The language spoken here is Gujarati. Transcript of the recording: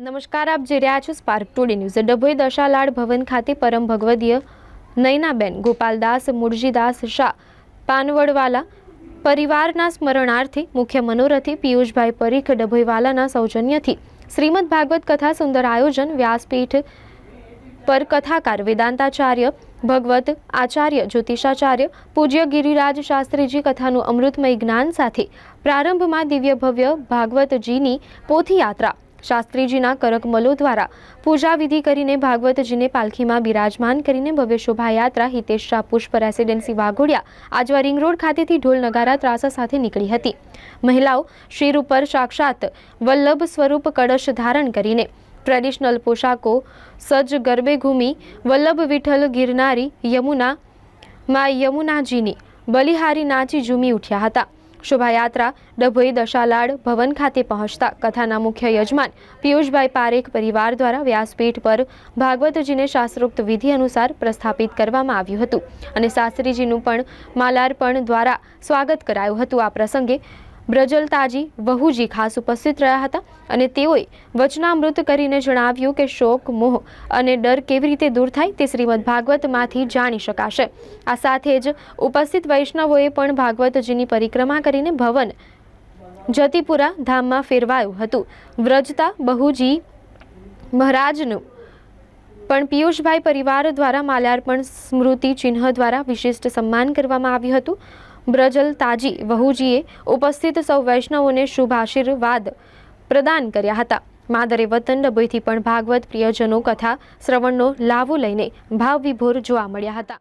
નમસ્કાર, આપ જે રહ્યા છો Spark Today news Dabhoi Dashalad Bhavan ખાતે પરમ ભગવદીય નયનાબેન, ગોપાલદાસ, મુરજીદાસ શાહ, પાનવડવાલા પરિવારના સ્મરણાર્થે મુખ્ય મનોરથી પિયુષભાઈ પરીખ ડભોઈવાલાના સૌજન્યથી શ્રીમદ ભાગવત કથા સુંદર આયોજન વ્યાસપીઠ પર કથાકાર વેદાંતાચાર્ય ભગવત આચાર્ય જ્યોતિષાચાર્ય પૂજ્ય ગિરિરાજ શાસ્ત્રીજી કથાનું અમૃતમય જ્ઞાન સાથે પ્રારંભમાં દિવ્ય ભવ્ય ભાગવતજીની પોથીયાત્રા શાસ્ત્રીજીના કરકમલો દ્વારા પૂજા વિધિ કરીને ભાગવતજીને પાલખીમાં બિરાજમાન કરીને ભવ્ય શોભાયાત્રા Hitesh Shah Pushp residency Waghodia, Ajwa ring road ખાતેથી ઢોલ નગારા ત્રાસા સાથે નીકળી હતી. મહિલાઓ શિર ઉપર સાક્ષાત વલ્લભ સ્વરૂપ કળશ ધારણ કરીને ટ્રેડિશનલ પોશાકો સજ્જ ગરબે ઘૂમી વલ્લભ વિઠ્ઠલ ગિરનારી યમુના, માં યમુનાજીની બલિહારી નાચી ઝૂમી ઉઠ્યા હતા. શોભાયાત્રા ડભોઈ દશાલાડ ભવન ખાતે પહોંચતા કથાના મુખ્ય યજમાન પિયુષભાઈ પારેખ પરિવાર દ્વારા વ્યાસપીઠ પર ભાગવતજીને શાસ્ત્રોક્ત વિધિ અનુસાર પ્રસ્થાપિત કરવામાં આવ્યું હતું. અને શાસ્ત્રીજીનું પણ માલાર્પણ દ્વારા સ્વાગત કરાયું હતું. આ પ્રસંગે બ્રજલતાજી વહુજી ખાસ ઉપસ્થિત રહ્યા હતા અને તેઓએ વચનામૃત કરીને જણાવ્યું કે શોક, મોહ અને ડર કેવી રીતે દૂર થાય તે શ્રીમદ ભાગવતમાંથી જાણી શકાશે. આ સાથે જ ઉપસ્થિત વૈષ્ણવોએ પણ ભાગવતજીની પરિક્રમા કરીને ભવન જતીપુરા ધામમાં ફેરવાયું હતું. વ્રજતા બહુજી મહારાજનું પણ પિયુષભાઈ પરિવાર દ્વારા માલ્યાર્પણ સ્મૃતિ ચિહ્ન દ્વારા વિશિષ્ટ સન્માન કરવામાં આવ્યું હતું. બ્રજલ તાજી વહુજીએ ઉપસ્થિત સૌ વૈષ્ણવોને શુભ આશીર્વાદ પ્રદાન કર્યા હતા. માદરે વતન ડભોઈથી પણ ભાગવત પ્રિયજનો કથા શ્રવણનો લાવો લઈને ભાવ વિભોર જોવા મળ્યા હતા.